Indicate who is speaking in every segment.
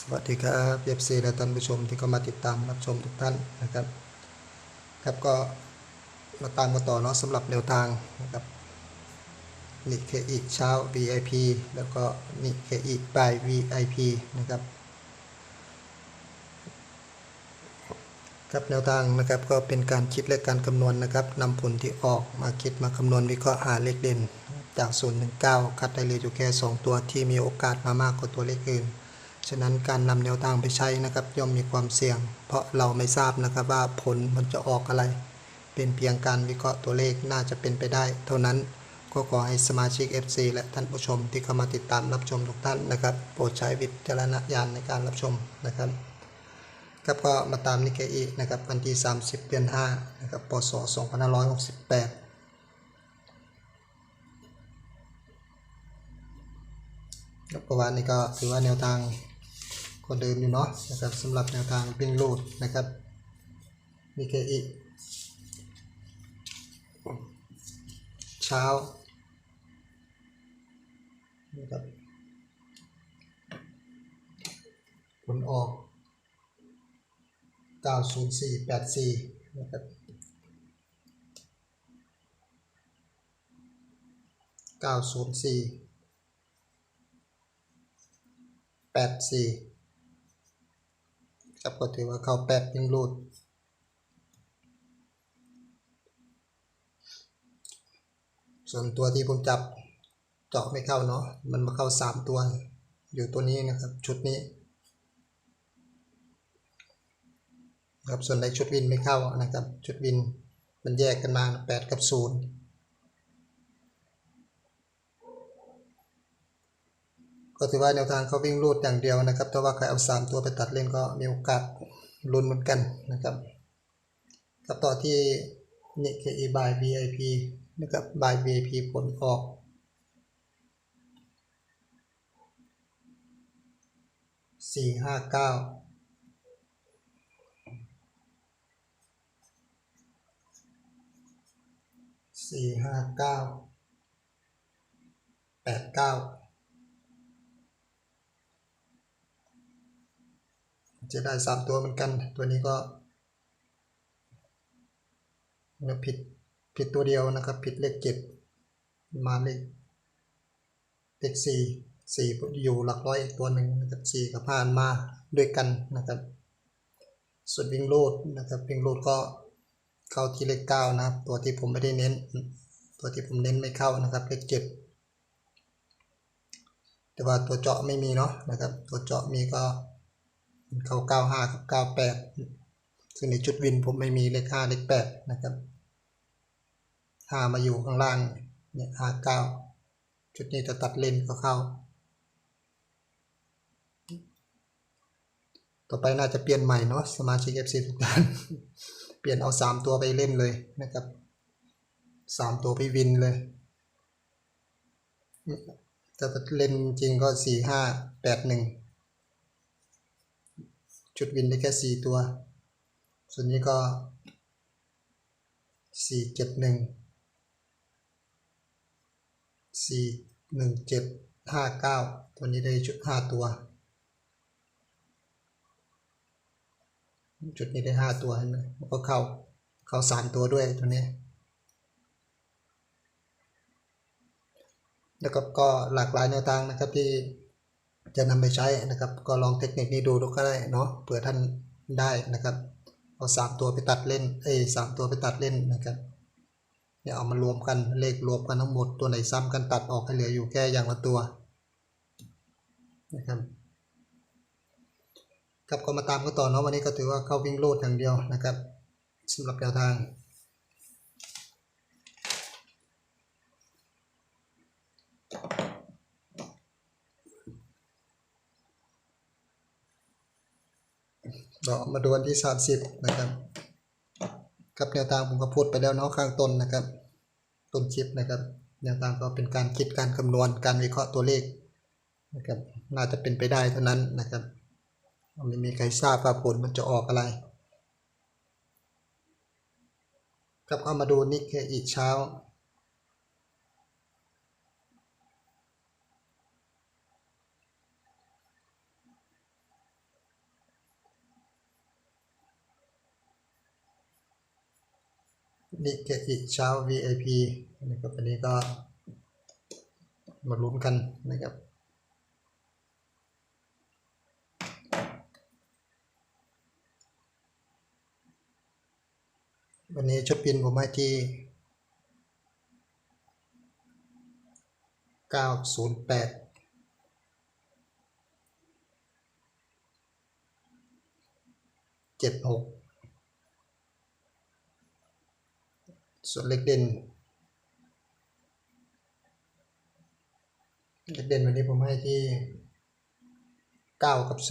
Speaker 1: สวัสดีครับเอฟซีและท่านผู้ชมที่เข้ามาติดตามรับชมทุกท่านนะครับ ครับก็มาตามกันต่อเนาะสำหรับแนวทางนะครับนิเคอีเช้า VIP แล้วก็นิเคอีบ่าย VIP นะครับครับแนวทางนะครับก็เป็นการคิดและการคำนวณนะครับนำผลที่ออกมาคิดมาคำนวณวิเคราะห์หาเลขเด่น จาก0ถึง9คัดได้เลยอยู่แค่ 2 ตัวที่มีโอกาสมามากกว่าตัวเลขอื่น ฉะนั้นการนำแนวทางไปใช้นะครับย่อมมีความเสี่ยง เพราะเราไม่ทราบนะครับว่าผลมันจะออกอะไร เป็นเพียงการวิเคราะห์ตัวเลขน่าจะเป็นไปได้ เท่านั้นก็ขอให้สมาชิก FC และท่านผู้ชมที่เข้ามาติดตามรับชมทุกท่านนะครับ โปรดใช้วิจารณญาณในการรับชมนะครับครับก็มาตามนิเคอีนะครับวันที่ 30 เดือน5นะครับปศ2568ครับประวัตินี้ก็ถือว่าแนวทาง คนเดิมอยู่เนาะนะครับสำหรับแนวทางวิ่งลูดนะครับมีเคอีเช้านะครับผลออก 90484 นะครับ 904แปด สับก็ถือว่าเข้าแปดยิงรูดส่วนตัวที่ผมจับเจาะไม่เข้าเนาะมันมาเข้าสามตัว อยู่ตัวนี้นะครับ ชุดนี้ครับส่วนในชุดวินไม่เข้านะครับ ชุดวินมันแยกกันมาแปดกับศูนย์ ก็ถือว่าแนวทางเขาวิ่งรูดอย่างเดียวนะครับถ้าว่าใครเอาสามตัวไปตัดเล่นก็มีโอกาสลุ้นเหมือนกันนะครับครับต่อที่นิเคอีบาย VIP นะครับบาย VIP ผลออกสี่ห้าเก้าสี่ห้าเก้าแปดเก้า จะได้สามตัวเหมือนกัน ตัวนี้ก็เนี่ยผิดผิดตัวเดียวนะครับ ผิดเลขเจ็ดมาเลขเลขสี่สี่อยู่หลักร้อยอีกตัวหนึ่งนะครับสี่กับห้ามาด้วยกันนะครับ ส่วนวิ่งโลดนะครับวิ่งโลดก็เข้าที่เลขเก้านะครับ ตัวที่ผมไม่ได้เน้น ตัวที่ผมเน้นไม่เข้านะครับ เลขเจ็ดแต่ว่าตัวเจาะไม่มีเนาะนะครับ ตัวเจาะมีก็ เข้า95กับ98ซึ่งในชุดวินผมไม่มีเลข5เลข8นะครับ5มาอยู่ข้างล่างเนี่ย59ชุดนี้จะตัดเลนก็เข้า ต่อไปน่าจะเปลี่ยนใหม่เนาะสมาชิก FC ทุกท่านเปลี่ยนเอา 3 ตัวไปเล่นเลยนะครับ 3 ตัวไปวินเลยจะเล่นจริงก็ 4 5 8 1 ชุดวินได้แค่สี่ตัว ส่วนนี้ก็สี่เจ็ดหนึ่งสี่หนึ่งเจ็ดห้าเก้าตัวนี้ได้ชุดห้าตัว จุดนี้ได้ห้าตัวเห็นไหมแล้วก็เข้า เข้าสามตัวด้วยตัวนี้ แล้วก็ก็หลากหลายแนวทางนะครับที่ จะนำไปใช้นะครับ ก็ลองเทคนิคนี้ดูดูก็ได้เนาะเผื่อท่านได้นะครับเอาสามตัวไปตัดเล่นเอ้สามตัวไปตัดเล่นนะครับเนี่ยเอามารวมกันเลขรวมกันทั้งหมดตัวไหนซ้ำกันตัดออกให้เหลืออยู่แค่อย่างละตัวนะครับครับก็มาตามกันต่อเนาะวันนี้ก็ถือว่าเข้าวิ่งโลดอย่างเดียวนะครับสำหรับแนวทาง เรามาดูวันที่ 30 นะครับ ครับแนวทางผมก็พูดไปแล้วเนาะข้างต้นนะครับ ต้นคลิปนะครับ แนวทางก็เป็นการคิดการคำนวณการวิเคราะห์ตัวเลขนะครับน่าจะเป็นไปได้เท่านั้นนะครับไม่มีใครทราบว่าผลมันจะออกอะไรครับเอามาดูนิกเคอีกเช้า นิเกอิเช้า VIP นะครับอันนี้ก็มาลุ้นกันนะครับวันนี้ชุดปินผมให้ที่ 908เจ็ดหก ส่วนเลขเด่นเลขเด่นวันนี้ผมให้ที่ 9 กับ 0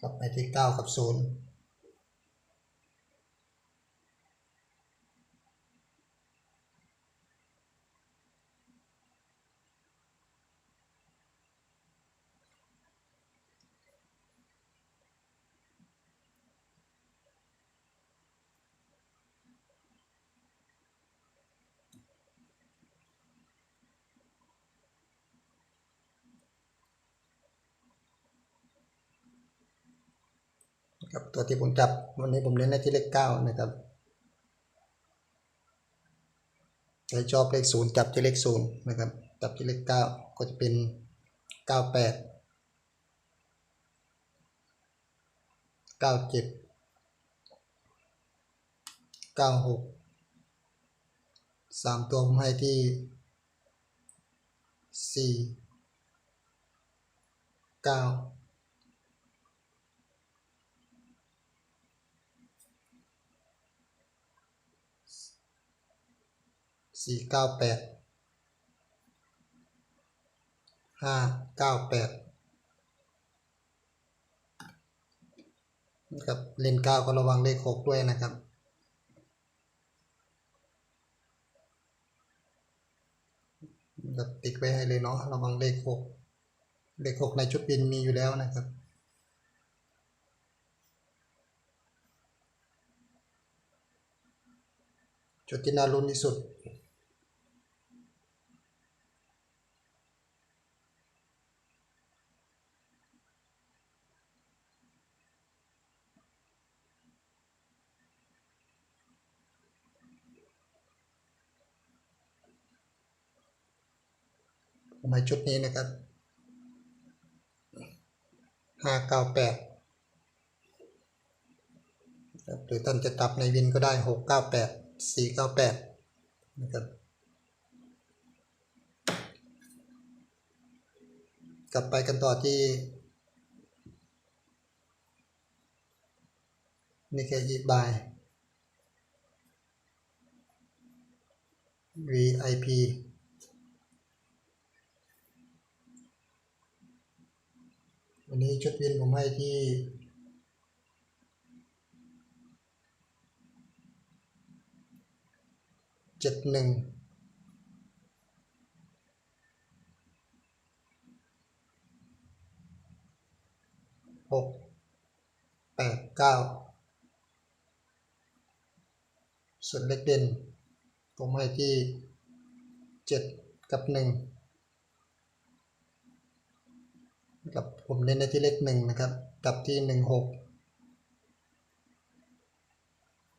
Speaker 1: กับไปที่ 9 กับ 0 กับตัวที่ผมจับวันนี้ผมเน้นในที่เลขเก้านะครับใครชอบเลขศูนย์จับที่เลขศูนย์นะครับ จับที่เลขเก้าก็จะเป็นเก้าแปดเก้าเจ็ดเก้าหกสามตัวผมให้ที่สี่เก้า สี่เก้าแปดห้าเก้าแปดนะครับเลนเก้าก็ระวังเลขหกด้วยนะครับแบบติ๊กไว้ให้เลยเนาะระวังเลขหกเลขหกในชุดบินมีอยู่แล้วนะครับจุดที่น่าลุ้นที่สุด มให้ชุดนี้นะครับห้าเก้าแปดหรือท่านจะตับในวินก็ได้หกเก้าแปดสี่เก้าแปดนะครับกลับไปกันต่อที่นี่แค่ยีบาย VIP วันนี้ชุดวินผมให้ที่เจ็ดหนึ่งหกแปดเก้าส่วนเล็กเด่นผมให้ที่เจ็ดกับหนึ่ง กับผมเน้นในที่เลขหนึ่งนะครับ กับที่หนึ่งหก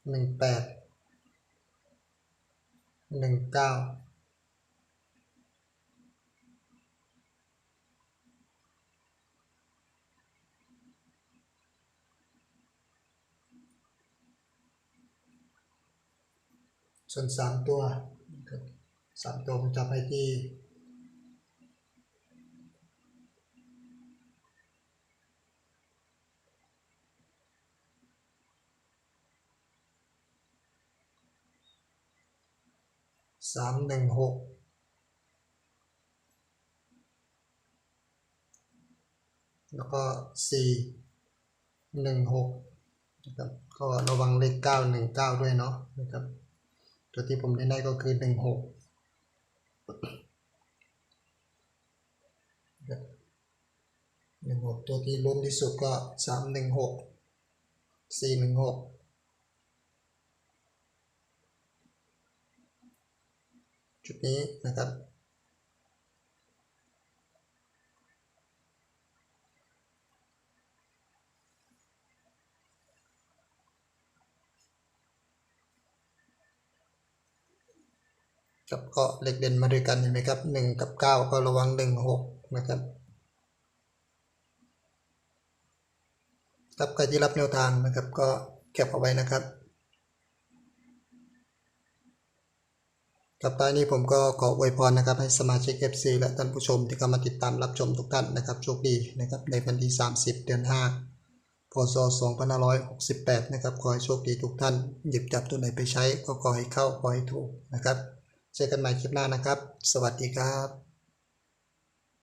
Speaker 1: หนึ่งแปดหนึ่งเก้าส่วนสามตัวสามตัวผมจับให้ที่ สามหนึ่งหกแล้วก็สี่หนึ่งหกนะครับก็ระวังเลขเก้าหนึ่งเก้าด้วยเนาะนะครับตัวที่ผมได้ได้ก็คือหนึ่งหกหนึ่งหกตัวที่ลุ้นที่สุดก็สามหนึ่งหกสี่หนึ่งหก จุดนี้นะครับครับก็เลขเด่นมาด้วยกันเห็นไหมครับหนึ่งกับเก้าก็ระวังหนึ่งหกนะครับครับใครที่รับแนวทางนะครับก็เก็บเอาไว้นะครับ กับท้ายนี้ผมก็ขออวยพรนะครับให้สมาชิก FC และท่านผู้ชมที่เข้ามาติดตามรับชมทุกท่านนะครับโชคดีนะครับในวันที่ 30 เดือน 5 พศ 2568 นะครับขอให้โชคดีทุกท่าน หยิบจับตัวไหนไปใช้ก็ขอให้เข้าขอให้ถูกนะครับ เจอกันใหม่คลิปหน้านะครับ สวัสดีครับ